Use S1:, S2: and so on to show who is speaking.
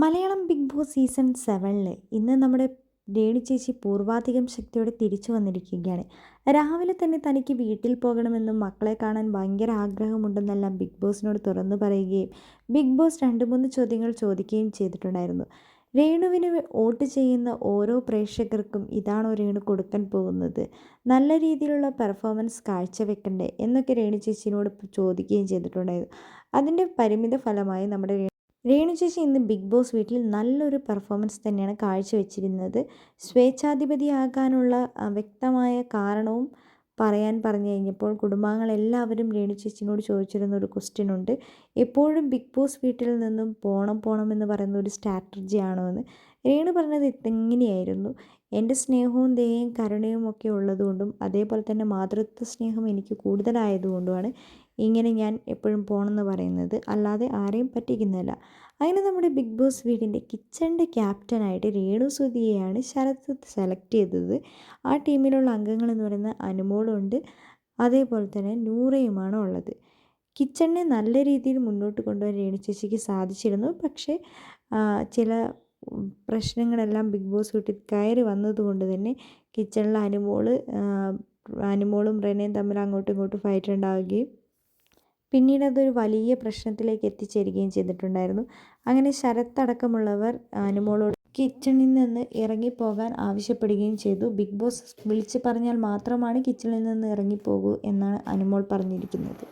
S1: Malayalam big boss season സെവനിൽ ഇന്ന് നമ്മുടെ രേണു ചേച്ചി പൂർവാധികം ശക്തിയോടെ തിരിച്ചു വന്നിരിക്കുകയാണ്. രാവിലെ തന്നെ തനിക്ക് വീട്ടിൽ പോകണമെന്നും മക്കളെ കാണാൻ ഭയങ്കര ആഗ്രഹമുണ്ടെന്നെല്ലാം ബിഗ് ബോസിനോട് തുറന്നു പറയുകയും ബിഗ് ബോസ് രണ്ട് മൂന്ന് ചോദ്യങ്ങൾ ചോദിക്കുകയും ചെയ്തിട്ടുണ്ടായിരുന്നു. രേണുവിന് വോട്ട് ചെയ്യുന്ന ഓരോ പ്രേക്ഷകർക്കും ഇതാണോ രേണു കൊടുക്കാൻ പോകുന്നത്? നല്ല രീതിയിലുള്ള പെർഫോമൻസ് കാഴ്ചവെക്കണ്ടേ? എന്നൊക്കെ രേണു ചേച്ചിനോട് ചോദിക്കുകയും ചെയ്തിട്ടുണ്ടായിരുന്നു. അതിന്റെ പരിമിത ഫലമായി നമ്മുടെ രേണു ചേച്ചി ഇന്ന് ബിഗ് ബോസ് വീട്ടിൽ നല്ലൊരു പെർഫോമൻസ് തന്നെയാണ് കാഴ്ചവെച്ചിരുന്നത്. സ്വേച്ഛാധിപതിയാകാനുള്ള വ്യക്തമായ കാരണവും പറയാൻ പറഞ്ഞു കഴിഞ്ഞപ്പോൾ കുടുംബാംഗങ്ങളെല്ലാവരും രേണു ചേച്ചിനോട് ചോദിച്ചിരുന്ന ഒരു ക്വസ്റ്റ്യൻ ഉണ്ട്. എപ്പോഴും ബിഗ് ബോസ് വീട്ടിൽ നിന്നും പോണം പോണം എന്ന് പറയുന്ന ഒരു സ്ട്രാറ്റജിയാണോ എന്ന്. രേണു പറഞ്ഞത് ഇതെങ്ങനെയായിരുന്നു? എന്റെ സ്നേഹവും ദയയും കരുണയും ഒക്കെ ഉള്ളതുകൊണ്ടും അതേപോലെ തന്നെ മാതൃത്വ സ്നേഹം എനിക്ക് കൂടുതലായതുകൊണ്ടുമാണ്. ഇങ്ങനെ ഞാൻ എപ്പോഴും പോകണമെന്ന് പറയുന്നത് അല്ലാതെ ആരെയും പറ്റിക്കുന്നില്ല അങ്ങനെ നമ്മുടെ ബിഗ് ബോസ് വീടിന്റെ കിച്ചണിന്റെ ക്യാപ്റ്റനായിട്ട് രേണു സുധിയെയാണ് ശരത് സെലക്ട് ചെയ്തത്. ആ ടീമിലുള്ള അംഗങ്ങളെന്ന് പറയുന്ന അനുമോളുണ്ട്. അതേപോലെ തന്നെ നൂറയുമാണ് ഉള്ളത്. കിച്ചണിനെ നല്ല രീതിയിൽ മുന്നോട്ട് കൊണ്ടുപോകാൻ രേണു ചേച്ചിക്ക് സാധിച്ചിരുന്നു. പക്ഷേ ചില പ്രശ്നങ്ങളെല്ലാം ബിഗ് ബോസ് വീട്ടിൽ കയറി വന്നതുകൊണ്ട് തന്നെ കിച്ചണിലെ അനുമോൾ അനുമോളും റെനയും തമ്മിൽ അങ്ങോട്ടും ഇങ്ങോട്ടും ഫൈറ്റ് ഉണ്ടാവുകയും പിന്നീട് അതൊരു വലിയ പ്രശ്നത്തിലേക്ക് എത്തിച്ചേരുകയും ചെയ്തിട്ടുണ്ടായിരുന്നു. അങ്ങനെ ശരത്തടക്കമുള്ളവർ അനുമോളോട് കിച്ചണിൽ നിന്ന് ഇറങ്ങിപ്പോകാൻ ആവശ്യപ്പെടുകയും ചെയ്തു. ബിഗ് ബോസ് വിളിച്ച് പറഞ്ഞാൽ മാത്രമാണ് കിച്ചണിൽ നിന്ന് ഇറങ്ങിപ്പോകൂ എന്നാണ് അനുമോൾ പറഞ്ഞിരിക്കുന്നത്.